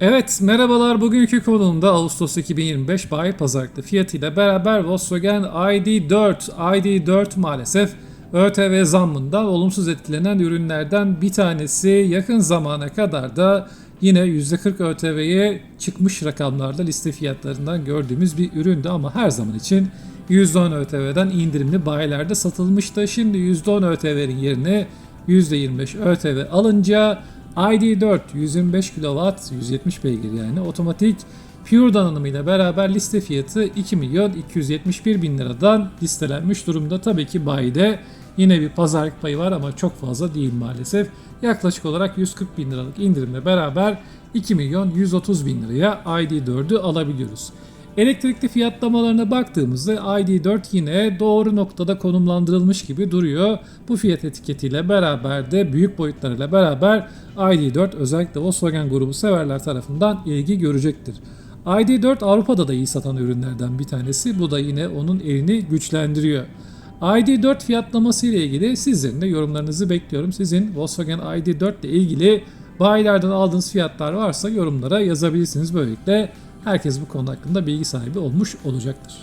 Evet merhabalar. Bugünkü konumda Ağustos 2025 bayi pazarlıklı fiyatıyla beraber Volkswagen ID4 ID4 maalesef ÖTV zammında olumsuz etkilenen ürünlerden bir tanesi. Yakın zamana kadar da yine %40 ÖTV'ye çıkmış rakamlarda liste fiyatlarından gördüğümüz bir üründü. Ama her zaman için %10 ÖTV'den indirimli bayilerde satılmıştı. Şimdi %10 ÖTV'nin yerine %25 ÖTV alınca ID4 125 kW 170 beygir yani otomatik Pure donanımıyla beraber liste fiyatı 2 milyon 271 bin liradan listelenmiş durumda. Tabii ki bayide yine bir pazarlık payı var ama çok fazla değil maalesef. Yaklaşık olarak 140 bin liralık indirimle beraber 2 milyon 130 bin liraya ID4'ü alabiliyoruz. Elektrikli fiyatlamalarına baktığımızda ID4 yine doğru noktada konumlandırılmış gibi duruyor. Bu fiyat etiketiyle beraber de büyük boyutlarıyla beraber ID4 özellikle Volkswagen grubu severler tarafından ilgi görecektir. ID4 Avrupa'da da iyi satan ürünlerden bir tanesi. Bu da yine onun elini güçlendiriyor. ID4 fiyatlaması ile ilgili sizlerin de yorumlarınızı bekliyorum. Sizin Volkswagen ID4 ile ilgili bayilerden aldığınız fiyatlar varsa yorumlara yazabilirsiniz. Böylelikle herkes bu konu hakkında bilgi sahibi olmuş olacaktır.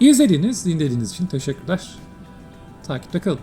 İzlediğiniz, dinlediğiniz için teşekkürler. Takipte kalın.